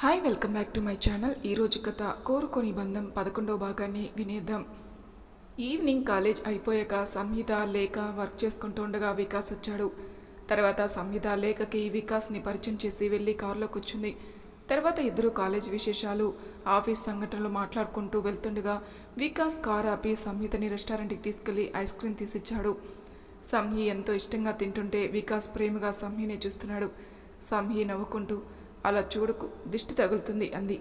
Hi welcome back to my channel ఈరోజు కథ కోరుకొని బంధం పదకొండో భాగాన్ని వినేద్దాం. ఈవినింగ్ కాలేజ్ అయిపోయాక సంహిత లేఖ వర్క్ చేసుకుంటూ ఉండగా వికాస్ వచ్చాడు. తర్వాత సంహిత లేఖకి వికాస్ని పరిచయం చేసి వెళ్ళి కారులో కూర్చుంది. తర్వాత ఇద్దరు కాలేజ్ విశేషాలు ఆఫీస్ సంఘటనలు మాట్లాడుకుంటూ వెళ్తుండగా వికాస్ కార్ ఆపి సంహితని రెస్టారెంట్కి తీసుకెళ్ళి ఐస్ క్రీమ్ తీసిచ్చాడు. సంహి ఎంతో ఇష్టంగా తింటుంటే వికాస్ ప్రేమగా సంహిని చూస్తున్నాడు. సంహి నవ్వుకుంటూ అలా చూడకు దిష్టి తగులుతుంది అంది.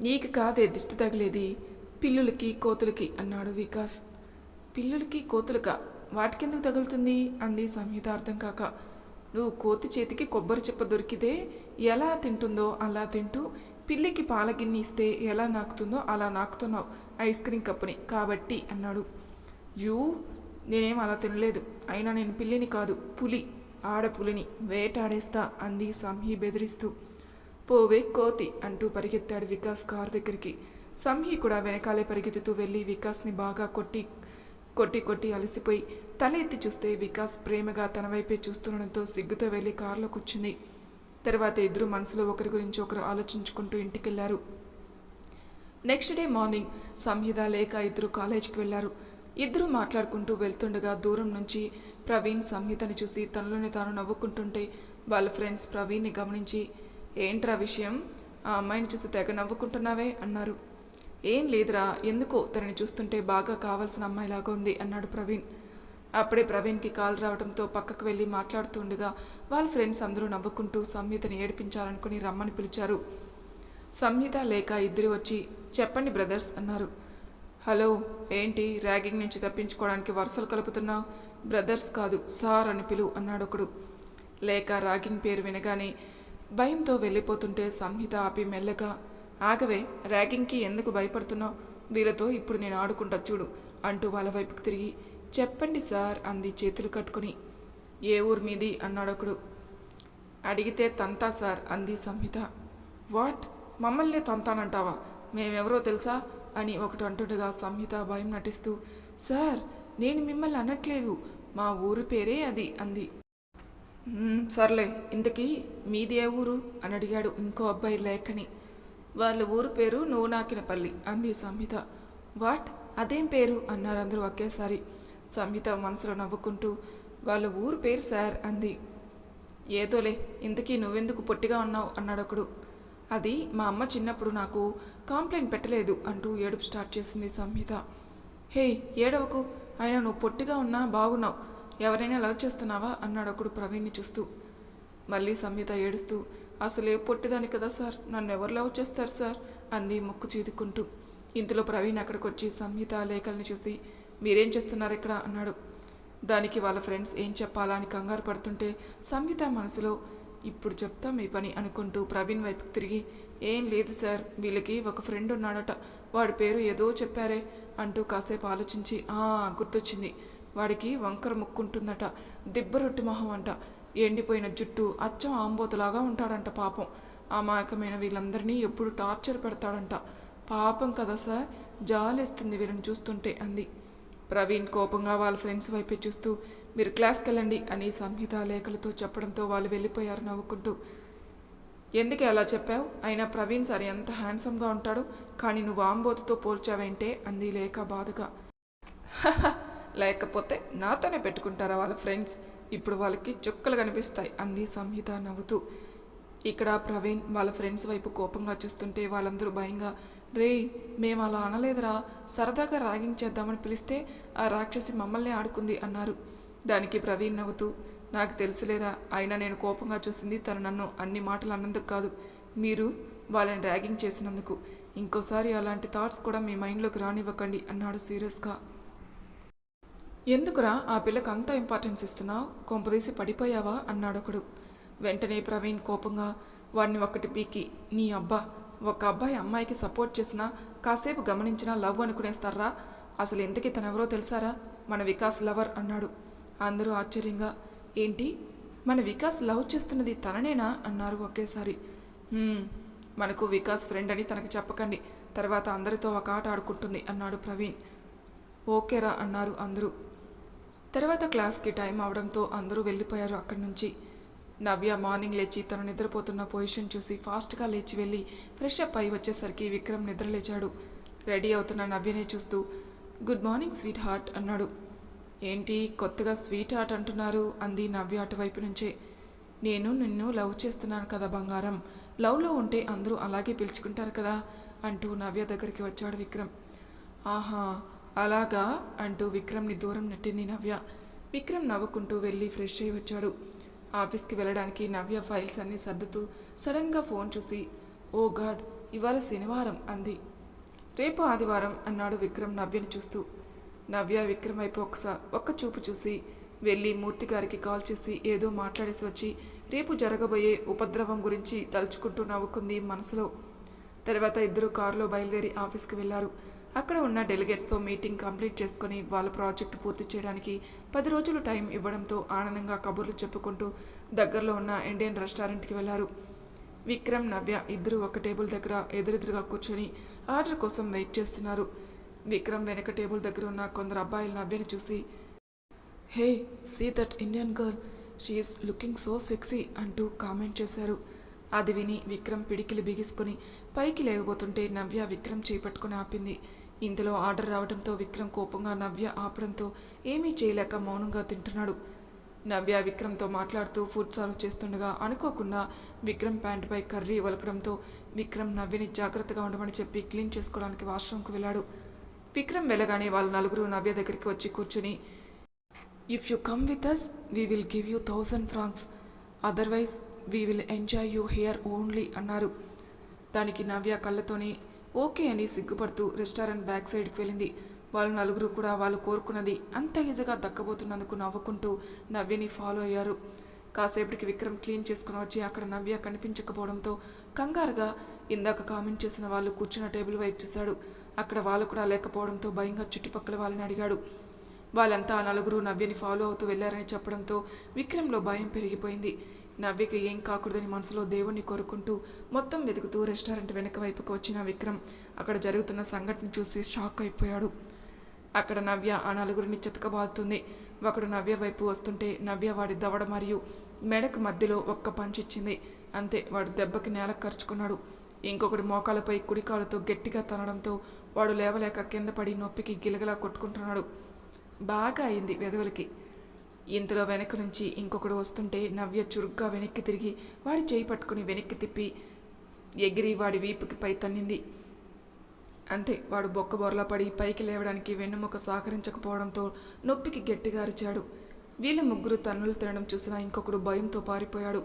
నీకు కాదే దిష్టి తగిలేది? పిల్లులకి కోతులకి అన్నాడు వికాస్. పిల్లులకి కోతులక? వాటికెందుకు తగులుతుంది? అంది సంహిత అర్థం కాక. నువ్వు కోతి చేతికి కొబ్బరి చెప్ప దొరికితే ఎలా తింటుందో అలా తింటూ పిల్లికి పాల గిన్నె ఇస్తే ఎలా నాకుతుందో అలా నాకుతున్నావు ఐస్ క్రీమ్ కప్పుని. కాబట్టి అన్నాడు. యూ నేనేం అలా తినలేదు. అయినా నేను పిల్లిని కాదు పులి ఆడపులిని వేటాడేస్తా అంది సంహి బెదిరిస్తూ. పోవే కోతి అంటూ పరిగెత్తాడు వికాస్ కార్ దగ్గరికి. సంహి కూడా వెనకాలే పరిగెత్తుతూ వెళ్ళి వికాస్ని బాగా కొట్టి కొట్టి కొట్టి అలసిపోయి తల ఎత్తి చూస్తే వికాస్ ప్రేమగా తన వైపే చూస్తుండడంతో సిగ్గుతో వెళ్ళి కారులో కూర్చుంది. తర్వాత ఇద్దరు మనసులో ఒకరి గురించి ఒకరు ఆలోచించుకుంటూ ఇంటికెళ్ళారు. నెక్స్ట్ డే మార్నింగ్ సంహిత లేక ఇద్దరు కాలేజీకి వెళ్ళారు. ఇద్దరు మాట్లాడుకుంటూ వెళ్తుండగా దూరం నుంచి ప్రవీణ్ సంహితని చూసి తనలోనే తాను నవ్వుకుంటుంటే వాళ్ళ ఫ్రెండ్స్ ప్రవీణ్ని గమనించి ఏంట్రా విషయం? ఆ అమ్మాయిని చూసి తెగ నవ్వుకుంటున్నావే అన్నారు. ఏం లేదురా ఎందుకో తనని చూస్తుంటే బాగా కావాల్సిన అమ్మాయిలాగా ఉంది అన్నాడు ప్రవీణ్. అప్పుడే ప్రవీణ్కి కాల్ రావడంతో పక్కకు వెళ్ళి మాట్లాడుతుండగా వాళ్ళ ఫ్రెండ్స్ అందరూ నవ్వుకుంటూ సంహితని ఏడిపించాలనుకుని రమ్మని పిలిచారు. సంహిత లేక ఇద్దరు వచ్చి చెప్పండి బ్రదర్స్ అన్నారు. హలో ఏంటి? ర్యాగింగ్ నుంచి తప్పించుకోవడానికి వరుసలు కలుపుతున్నావు? బ్రదర్స్ కాదు సార్ అని పిలు అన్నాడు ఒకడు లేక ర్యాగింగ్ పేరు వినగానే భయంతో వెళ్ళిపోతుంటే సంహిత ఆపి మెల్లగా ఆగవే ర్యాగింగ్కి ఎందుకు భయపడుతున్నావు? వీళ్ళతో ఇప్పుడు నేను ఆడుకుంటా చూడు అంటూ వాళ్ళ వైపుకి తిరిగి చెప్పండి సార్ అంది చేతులు కట్టుకుని. ఏ ఊరు మీది? అన్నాడొకడు అడిగితే తంతా సార్ అంది సంహిత. వాట్? మమ్మల్ని తంతానంటావా? మేమెవరో తెలుసా? అని ఒకటి అంటుండగా సంహిత భయం నటిస్తూ సార్ నేను మిమ్మల్ని అనట్లేదు. మా ఊరు పేరే అది అంది. సర్లే ఇంతకీ మీది ఏ ఊరు? అని అడిగాడు ఇంకో అబ్బాయి లేఖని. వాళ్ళ ఊరు పేరు నువ్వు నాకినపల్లి అంది సంహిత. వాట్? అదేం పేరు? అన్నారు అందరూ ఒకేసారి. సంహిత మనసులో నవ్వుకుంటూ వాళ్ళ ఊరు పేరు సార్ అంది. ఏదోలే ఇంతకీ నువ్వెందుకు పొట్టిగా ఉన్నావు? అన్నాడొకడు అది మా అమ్మ చిన్నప్పుడు నాకు కాంప్లైంట్ పెట్టలేదు అంటూ ఏడుపు స్టార్ట్ చేసింది సంహిత. హే ఏడవకు అయినా నువ్వు పొట్టిగా ఉన్నా బాగున్నావు. ఎవరైనా లవ్ చేస్తున్నావా? అన్నాడు ఒకడు ప్రవీణ్ని చూస్తూ. మళ్ళీ సంహిత ఏడుస్తూ అసలే పొట్టిదాని కదా సార్? నన్ను ఎవరు లవ్ చేస్తారు సార్? అంది ముక్కు చీదుకుంటూ. ఇంతలో ప్రవీణ్ అక్కడికి వచ్చి సంహిత లేఖల్ని చూసి మీరేం చేస్తున్నారు ఇక్కడ? అన్నాడు. దానికి వాళ్ళ ఫ్రెండ్స్ ఏం చెప్పాలా అని కంగారు పడుతుంటే సంహిత మనసులో ఇప్పుడు చెప్తా మీ పని అనుకుంటూ ప్రవీణ్ వైపుకి తిరిగి ఏం లేదు సార్ వీళ్ళకి ఒక ఫ్రెండ్ ఉన్నాడట వాడి పేరు ఏదో చెప్పారే అంటూ కాసేపు ఆలోచించి గుర్తొచ్చింది. వాడికి వంకర ముక్కుంటుందట. దిబ్బరొట్టి మొహం అంట. ఎండిపోయిన జుట్టు అచ్చం ఆంబోతులాగా ఉంటాడంట పాపం. అమాయకమైన వీళ్ళందరినీ ఎప్పుడు టార్చర్ పెడతాడంట. పాపం కదా సార్ జాలేస్తుంది వీళ్ళని చూస్తుంటే అంది. ప్రవీణ్ కోపంగా వాళ్ళ ఫ్రెండ్స్ వైపే చూస్తూ మీరు క్లాస్కి వెళ్ళండి అని సంహిత లేఖలతో చెప్పడంతో వాళ్ళు వెళ్ళిపోయారు నవ్వుకుంటూ. ఎందుకు అలా చెప్పావు? అయినా ప్రవీణ్ సార్ ఎంత హ్యాండ్సమ్గా ఉంటాడు కానీ నువ్వు ఆంబోతుతో పోల్చావేంటే అంది లేఖ బాధగా. లేకపోతే నాతోనే పెట్టుకుంటారా వాళ్ళ ఫ్రెండ్స్? ఇప్పుడు వాళ్ళకి చుక్కలు కనిపిస్తాయి అంది సంహిత నవ్వుతూ. ఇక్కడ ప్రవీణ్ వాళ్ళ ఫ్రెండ్స్ వైపు కోపంగా చూస్తుంటే వాళ్ళందరూ భయంగా రే మేము అలా అనలేదురా సరదాగా ర్యాగింగ్ చేద్దామని పిలిస్తే ఆ రాక్షసి మమ్మల్ని ఆడుకుంది అన్నారు. దానికి ప్రవీణ్ నవ్వుతూ నాకు తెలుసులేరా అయినా నేను కోపంగా చూసింది తను నన్ను అన్ని మాటలు అన్నందుకు కాదు. మీరు వాళ్ళని ర్యాగింగ్ చేసినందుకు. ఇంకోసారి అలాంటి థాట్స్ కూడా మీ మైండ్లోకి రానివ్వకండి అన్నాడు సీరియస్గా. ఎందుకురా ఆ పిల్లకు అంత ఇంపార్టెన్స్ ఇస్తున్నావు? కొంపదీసి పడిపోయావా? అన్నాడొకడు. వెంటనే ప్రవీణ్ కోపంగా వాడిని ఒక్కటి పీకి నీ అబ్బా ఒక అబ్బాయి అమ్మాయికి సపోర్ట్ చేసినా కాసేపు గమనించినా లవ్ అనుకునేస్తారా? అసలు ఎందుకు తనెవరో తెలుసారా? మన వికాస్ లవర్ అన్నాడు. అందరూ ఆశ్చర్యంగా ఏంటి? మన వికాస్ లవ్ చేస్తున్నది తననేనా? అన్నారు ఒకేసారి. మనకు వికాస్ ఫ్రెండ్ అని తనకు చెప్పకండి. తర్వాత అందరితో ఒక ఆట ఆడుకుంటుంది అన్నాడు ప్రవీణ్. ఓకేరా అన్నారు అందరూ. తర్వాత క్లాస్కి టైం అవడంతో అందరూ వెళ్ళిపోయారు అక్కడి నుంచి. నవ్య మార్నింగ్ లేచి తను నిద్రపోతున్న పొజిషన్ చూసి ఫాస్ట్గా లేచి వెళ్ళి ఫ్రెష్ అప్ అయి వచ్చేసరికి విక్రమ్ నిద్ర లేచాడు రెడీ అవుతున్న నవ్యనే చూస్తూ గుడ్ మార్నింగ్ స్వీట్ హార్ట్ అన్నాడు. ఏంటి కొత్తగా స్వీట్ హార్ట్ అంటున్నారు? అంది నవ్య అటువైపు నుంచే. నేను నిన్ను లవ్ చేస్తున్నాను కదా బంగారం. లవ్లో ఉంటే అందరూ అలాగే పిలుచుకుంటారు కదా అంటూ నవ్య దగ్గరికి వచ్చాడు విక్రమ్. ఆహా! అలాగా అంటూ విక్రమ్ని దూరం నెట్టింది నవ్య. విక్రమ్ నవ్వుకుంటూ వెళ్ళి ఫ్రెష్ అయి వచ్చాడు. ఆఫీస్కి వెళ్ళడానికి నవ్య ఫైల్స్ అన్నీ సర్దుతూ సడన్గా ఫోన్ చూసి ఓ గాడ్ ఇవాళ శనివారం అంది. రేపు ఆదివారం అన్నాడు విక్రమ్ నవ్యని చూస్తూ. నవ్య విక్రమ్ వైపు ఒకసారి ఒక్క చూపు చూసి వెళ్ళి మూర్తి గారికి కాల్ చేసి ఏదో మాట్లాడేసి వచ్చి రేపు జరగబోయే ఉపద్రవం గురించి తలుచుకుంటూ నవ్వుకుంది మనసులో. తర్వాత ఇద్దరు కారులో బయలుదేరి ఆఫీస్కి వెళ్ళారు. అక్కడ ఉన్న డెలిగేట్స్తో మీటింగ్ కంప్లీట్ చేసుకొని వాళ్ళ ప్రాజెక్టు పూర్తి చేయడానికి పది రోజులు టైం ఇవ్వడంతో ఆనందంగా కబుర్లు చెప్పుకుంటూ దగ్గరలో ఉన్న ఇండియన్ రెస్టారెంట్కి వెళ్ళారు విక్రమ్ నవ్య ఇద్దరు ఒక టేబుల్ దగ్గర ఎదురెదురుగా కూర్చొని ఆర్డర్ కోసం వెయిట్ చేస్తున్నారు. విక్రమ్ వెనక టేబుల్ దగ్గర ఉన్న కొందరు అబ్బాయిలు నవ్యని చూసి hey see that Indian girl. She's looking so sexy అంటూ కామెంట్ చేశారు. అది విని విక్రమ్ పిడికిలి బిగిసుకుని పైకి లేకపోతుంటే నవ్య విక్రమ్ చేపట్టుకుని ఆపింది. ఇందులో ఆర్డర్ రావడంతో విక్రమ్ కోపంగా నవ్య ఆపడంతో ఏమీ చేయలేక మౌనంగా తింటున్నాడు. నవ్య విక్రమ్తో మాట్లాడుతూ ఫుడ్ సర్వ్ చేస్తుండగా అనుకోకుండా విక్రమ్ ప్యాంటుపై కర్రీ వలకడంతో విక్రమ్ నవ్యని జాగ్రత్తగా ఉండమని చెప్పి క్లీన్ చేసుకోవడానికి వాష్రూమ్కి వెళ్ళాడు. విక్రమ్ వెళ్ళగానే వాళ్ళ నలుగురు నవ్య దగ్గరికి వచ్చి కూర్చుని if you come with us we will give you thousand francs otherwise we will enjoy you here only అన్నారు. దానికి నవ్య కళ్ళతోని ఓకే అని సిగ్గుపడుతూ రెస్టారెంట్ బ్యాక్ సైడ్కి వెళ్ళింది. వాళ్ళు నలుగురు కూడా వాళ్ళు కోరుకున్నది అంత ఈజీగా దక్కబోతున్నందుకు నవ్వుకుంటూ నవ్యని ఫాలో అయ్యారు. కాసేపటికి విక్రమ్ క్లీన్ చేసుకుని వచ్చి అక్కడ నవ్య కనిపించకపోవడంతో కంగారుగా ఇందాక కామెంట్ చేసిన వాళ్ళు కూర్చున్న టేబుల్ వైపు చూశాడు. అక్కడ వాళ్ళు కూడా లేకపోవడంతో భయంగా చుట్టుపక్కల వాళ్ళని అడిగాడు. వాళ్ళంతా నలుగురు నవ్యని ఫాలో అవుతూ వెళ్ళారని చెప్పడంతో విక్రమ్లో భయం పెరిగిపోయింది. నవ్యకి ఏం కాకూడదని మనసులో దేవుణ్ణి కోరుకుంటూ మొత్తం వెతుకుతూ రెస్టారెంట్ వెనక వైపుకు వచ్చిన విక్రమ్ అక్కడ జరుగుతున్న సంఘటన చూసి షాక్ అయిపోయాడు. అక్కడ నవ్య ఆ నలుగురిని చితకబాదుతుంది ఒకడు నవ్య వైపు వస్తుంటే నవ్య వాడి దవడ మరియు మెడకు మధ్యలో ఒక్క పంచిచ్చింది అంతే వాడు దెబ్బకి నేల ఖర్చుకున్నాడు ఇంకొకటి మోకాలపై కుడికాలతో గట్టిగా తనడంతో వాడు లేవలేక కింద పడి నొప్పికి గిలగలా కొట్టుకుంటున్నాడు. బాగా అయింది వెదవలకి ఇంతలో వెనక నుంచి ఇంకొకడు వస్తుంటే నవ్య చురుగ్గా వెనక్కి తిరిగి వాడి చేయి పట్టుకుని వెనక్కి తిప్పి ఎగిరి వాడి వీపుకి పై తన్నింది. అంతే వాడు బొక్క బొరలా పడి పైకి లేవడానికి వెన్నుముక సహకరించకపోవడంతో నొప్పికి గట్టిగా అరిచాడు. వీళ్ళ ముగ్గురు తన్నులు తినడం చూసిన ఇంకొకడు భయంతో పారిపోయాడు.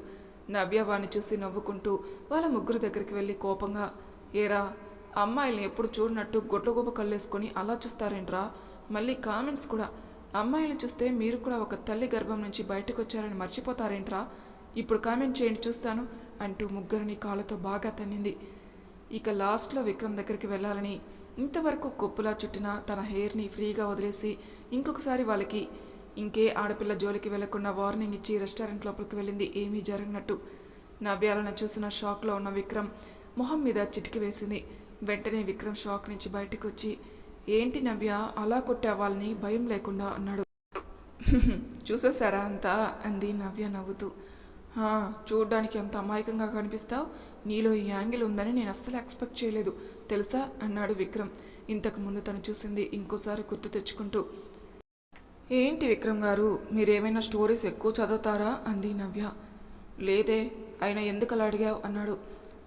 నవ్య వాణ్ణి చూసి నవ్వుకుంటూ వాళ్ళ ముగ్గురు దగ్గరికి వెళ్ళి కోపంగా ఏరా అమ్మాయిల్ని ఎప్పుడు చూడనట్టు గొడ్లగొప్ప కళ్ళేసుకొని అలా చూస్తారేంట్రా? మళ్ళీ కామెంట్స్ కూడా అమ్మాయిలు చూస్తే మీరు కూడా ఒక తల్లి గర్భం నుంచి బయటకు వచ్చారని మర్చిపోతారేంట్రా? ఇప్పుడు కామెంట్ చేయండి చూస్తాను అంటూ ముగ్గురిని కాళ్ళతో బాగా తన్నింది. ఇక లాస్ట్లో విక్రమ్ దగ్గరికి వెళ్ళాలని ఇంతవరకు కొప్పులా చుట్టిన తన హెయిర్ని ఫ్రీగా వదిలేసి ఇంకొకసారి వాళ్ళకి ఇంకే ఆడపిల్ల జోలికి వెళ్ళకుండా వార్నింగ్ ఇచ్చి రెస్టారెంట్ లోపలికి వెళ్ళింది ఏమీ జరగనట్టు. నవ్యాలను చూసిన షాక్లో ఉన్న విక్రమ్ మొహం మీద చిటికి వేసింది. వెంటనే విక్రమ్ షాక్ నుంచి బయటకు వచ్చి ఏంటి నవ్య? అలా కొట్టే వాళ్ళని భయం లేకుండా అన్నాడు చూసేసారా అంతా? అంది నవ్య నవ్వుతూ. చూడ్డానికి ఎంత అమాయకంగా కనిపిస్తావు? నీలో ఈ యాంగిల్ ఉందని నేను అస్సలు ఎక్స్పెక్ట్ చేయలేదు. తెలుసా? అన్నాడు విక్రమ్. ఇంతకు ముందు తను చూసింది ఇంకోసారి గుర్తు తెచ్చుకుంటూ. ఏంటి విక్రమ్ గారు? మీరేమైనా స్టోరీస్ ఎక్కువ చదువుతారా? అంది నవ్య. లేదే ఆయన ఎందుకు అలా అడిగావు? అన్నాడు.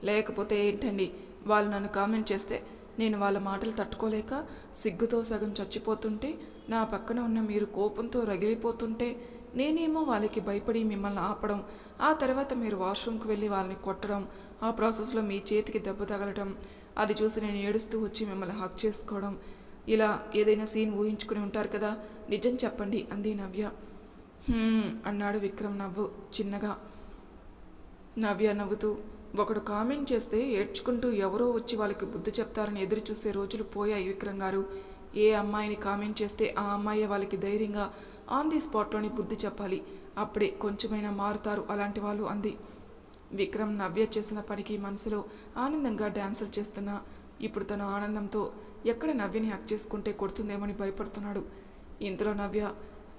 లేకపోతే ఏంటండి? వాళ్ళు నన్ను కామెంట్ చేస్తే నేను వాళ్ళ మాటలు తట్టుకోలేక సిగ్గుతో సగం చచ్చిపోతుంటే నా పక్కన ఉన్న మీరు కోపంతో రగిలిపోతుంటే నేనేమో వాళ్ళకి భయపడి మిమ్మల్ని ఆపడం ఆ తర్వాత మీరు వాష్రూమ్కి వెళ్ళి వాళ్ళని కొట్టడం ఆ ప్రాసెస్లో మీ చేతికి దెబ్బ తగలడం అది చూసి నేను ఏడుస్తూ వచ్చి మిమ్మల్ని హక్ చేసుకోవడం ఇలా ఏదైనా సీన్ ఊహించుకుని ఉంటారు కదా నిజం చెప్పండి అంది నవ్య. అన్నాడు విక్రమ్ నవ్వు చిన్నగా. నవ్య నవ్వుతూ ఒకడు కామెంట్ చేస్తే ఏడ్చుకుంటూ ఎవరో వచ్చి వాళ్ళకి బుద్ధి చెప్తారని ఎదురు చూసే రోజులు పోయాయి విక్రమ్ గారు. ఏ అమ్మాయిని కామెంట్ చేస్తే ఆ అమ్మాయి వాళ్ళకి ధైర్యంగా ఆన్ ది స్పాట్లోని బుద్ధి చెప్పాలి. అప్పుడే కొంచెమైనా మారుతారు అలాంటి వాళ్ళు అంది. విక్రమ్ నవ్య చేసిన పనికి మనసులో ఆనందంగా డ్యాన్సులు చేస్తున్న ఇప్పుడు తన ఆనందంతో ఎక్కడ నవ్యని హక్ చేసుకుంటే కొడుతుందేమని భయపడుతున్నాడు. ఇంతలో నవ్య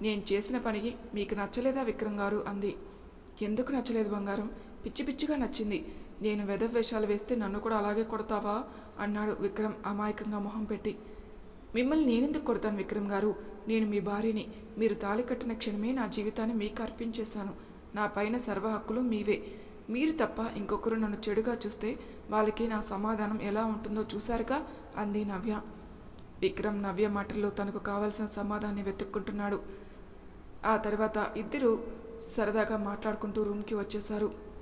నేను చేసిన పనికి మీకు నచ్చలేదా విక్రమ్ గారు? అంది. ఎందుకు నచ్చలేదు బంగారం? పిచ్చి పిచ్చిగా నచ్చింది. నేను వెదర్ వేషాలు వేస్తే నన్ను కూడా అలాగే కొడతావా? అన్నాడు విక్రమ్ అమాయకంగా మొహం పెట్టి. మిమ్మల్ని నేనెందుకు కొడతాను విక్రమ్ గారు? నేను మీ భార్యని. మీరు తాళి కట్టిన క్షణమే నా జీవితాన్ని మీకు అర్పించేశాను. నా పైన సర్వ హక్కులు మీవే. మీరు తప్ప ఇంకొకరు నన్ను చెడుగా చూస్తే వాళ్ళకి నా సమాధానం ఎలా ఉంటుందో చూశారుగా? అంది నవ్య. విక్రమ్ నవ్య మాటల్లో తనకు కావలసిన సమాధాన్ని వెతుక్కుంటున్నాడు. ఆ తర్వాత ఇద్దరు సరదాగా మాట్లాడుకుంటూ రూమ్కి వచ్చేశారు.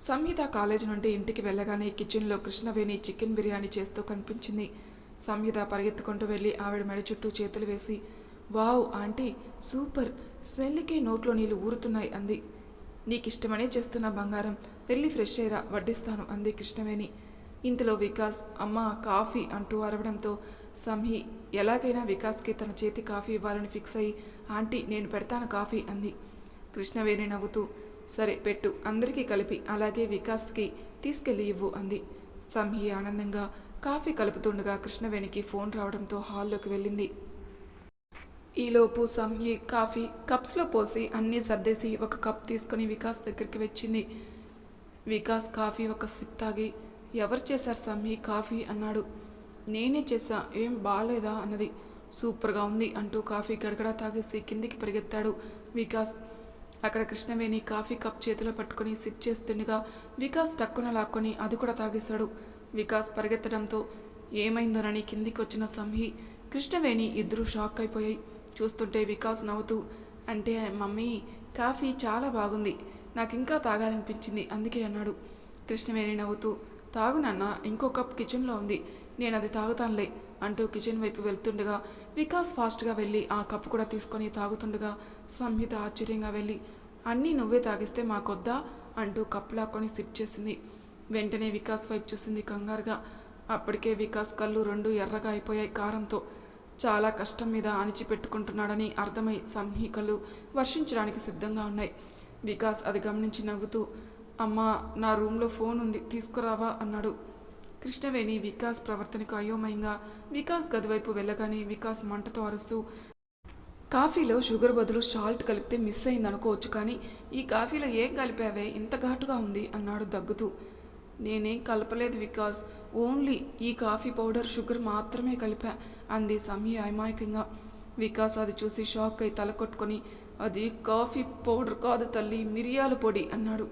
సంహిత కాలేజ్ నుండి ఇంటికి వెళ్ళగానే కిచెన్లో కృష్ణవేణి చికెన్ బిర్యానీ చేస్తూ కనిపించింది. సంహిత పరిగెత్తుకుంటూ వెళ్ళి ఆవిడ మెడ చుట్టూ చేతులు వేసి వావ్ ఆంటీ సూపర్! స్మెల్కి నోట్లో నీళ్ళు ఊరుతున్నాయి అంది. నీకిష్టమనే చేస్తున్న బంగారం. వెళ్ళి ఫ్రెష్ అయ్యరా వడ్డిస్తాను అంది కృష్ణవేణి. ఇంతలో వికాస్ అమ్మ కాఫీ అంటూ అరవడంతో సంహి ఎలాగైనా వికాస్కి తన చేతి కాఫీ ఇవ్వాలని ఫిక్స్ అయ్యి ఆంటీ నేను పెడతాను కాఫీ అంది. కృష్ణవేణి నవ్వుతూ సరే పెట్టు. అందరికీ కలిపి అలాగే వికాస్కి తీసుకెళ్ళి ఇవ్వు అంది. సంహి ఆనందంగా కాఫీ కలుపుతుండగా కృష్ణవేణికి ఫోన్ రావడంతో హాల్లోకి వెళ్ళింది. ఈలోపు సంహి కాఫీ కప్స్లో పోసి అన్నీ సర్దేసి ఒక కప్ తీసుకుని వికాస్ దగ్గరికి వచ్చింది. వికాస్ కాఫీ ఒక సిప్ తాగి ఎవరు చేశారు సమ్మి కాఫీ? అన్నాడు. నేనే చేశా. ఏం బాగాలేదా అన్నది. సూపర్గా ఉంది అంటూ కాఫీ గడగడా తాగేసి కిందికి పరిగెత్తాడు వికాస్. అక్కడ కృష్ణవేణి కాఫీ కప్ చేతిలో పట్టుకుని సిప్ చేస్తుండగా వికాస్ టక్కున లాక్కొని అది కూడా తాగేశాడు. వికాస్ పరిగెత్తడంతో ఏమైందోనని కిందికి వచ్చిన సంహి కృష్ణవేణి ఇద్దరూ షాక్ అయిపోయాయి. చూస్తుంటే వికాస్ నవ్వుతూ అంటే మమ్మీ కాఫీ చాలా బాగుంది. నాకు ఇంకా తాగాలనిపించింది అందుకే అన్నాడు. కృష్ణవేణి నవ్వుతూ తాగు నాన్న ఇంకో కప్ కిచెన్లో ఉంది. నేను అది తాగుతానులే అంటూ కిచెన్ వైపు వెళ్తుండగా వికాస్ ఫాస్ట్గా వెళ్ళి ఆ కప్పు కూడా తీసుకొని తాగుతుండగా సంహిత ఆశ్చర్యంగా వెళ్ళి అన్నీ నువ్వే తాగిస్తే మాకొద్దా? అంటూ కప్పు లాక్కొని సిప్ చేసింది. వెంటనే వికాస్ వైపు చూసింది కంగారుగా. అప్పటికే వికాస్ కళ్ళు రెండు ఎర్రగా అయిపోయాయి కారంతో. చాలా కష్టం మీద అణిచిపెట్టుకుంటున్నాడని అర్థమై సంహికలు వర్షించడానికి సిద్ధంగా ఉన్నాయి. వికాస్ అది గమనించి నవ్వుతూ అమ్మా నా రూమ్లో ఫోన్ ఉంది తీసుకురావా? అన్నాడు. కృష్ణవేణి వికాస్ ప్రవర్తనకు అయోమయంగా వికాస్ గదివైపు వెళ్ళగానే వికాస్ మంటతో అరుస్తూ కాఫీలో షుగర్ బదులు సాల్ట్ కలిపితే మిస్ అయింది అనుకోవచ్చు కానీ ఈ కాఫీలో ఏం కలిపావే? ఇంత ఘాటుగా ఉంది అన్నాడు దగ్గుతూ. నేనేం కలపలేదు వికాస్. ఓన్లీ ఈ కాఫీ పౌడర్ షుగర్ మాత్రమే కలిపా అంది సమీ అమాయకంగా. వికాస్ అది చూసి షాక్ అయి తల కొట్టుకొని అది కాఫీ పౌడర్ కాదు తల్లి మిరియాల పొడి అన్నాడు.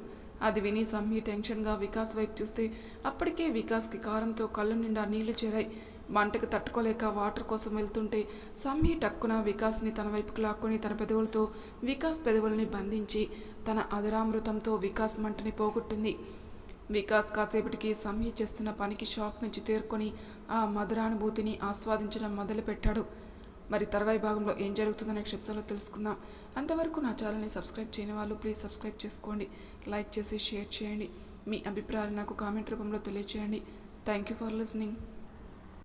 అది విని సమ్మి టెన్షన్గా వికాస్ వైపు చూస్తే అప్పటికే వికాస్కి కారంతో కళ్ళ నిండా నీళ్ళు చేరాయి. మంటకు తట్టుకోలేక వాటర్ కోసం వెళ్తుంటే సమ్మి టక్కున వికాస్ని తన వైపుకు లాక్కొని తన పెదవులతో వికాస్ పెదవుల్ని బంధించి తన అధరామృతంతో వికాస్ మంటని పోగొట్టింది. వికాస్ కాసేపటికి సమ్మి చేస్తున్న పనికి షాక్ నుంచి తేరుకొని ఆ మధురానుభూతిని ఆస్వాదించడం మొదలుపెట్టాడు. మరి తర్వాయి భాగంలో ఏం జరుగుతుందనే క్షిప్సలో తెలుసుకుందాం. అంతవరకు నా ఛానల్ని సబ్స్క్రైబ్ చేయని వాళ్ళు ప్లీజ్ సబ్స్క్రైబ్ చేసుకోండి. లైక్ చేసి షేర్ చేయండి. మీ అభిప్రాయాలు నాకు కామెంట్ రూపంలో తెలియచేయండి. Thank you for listening.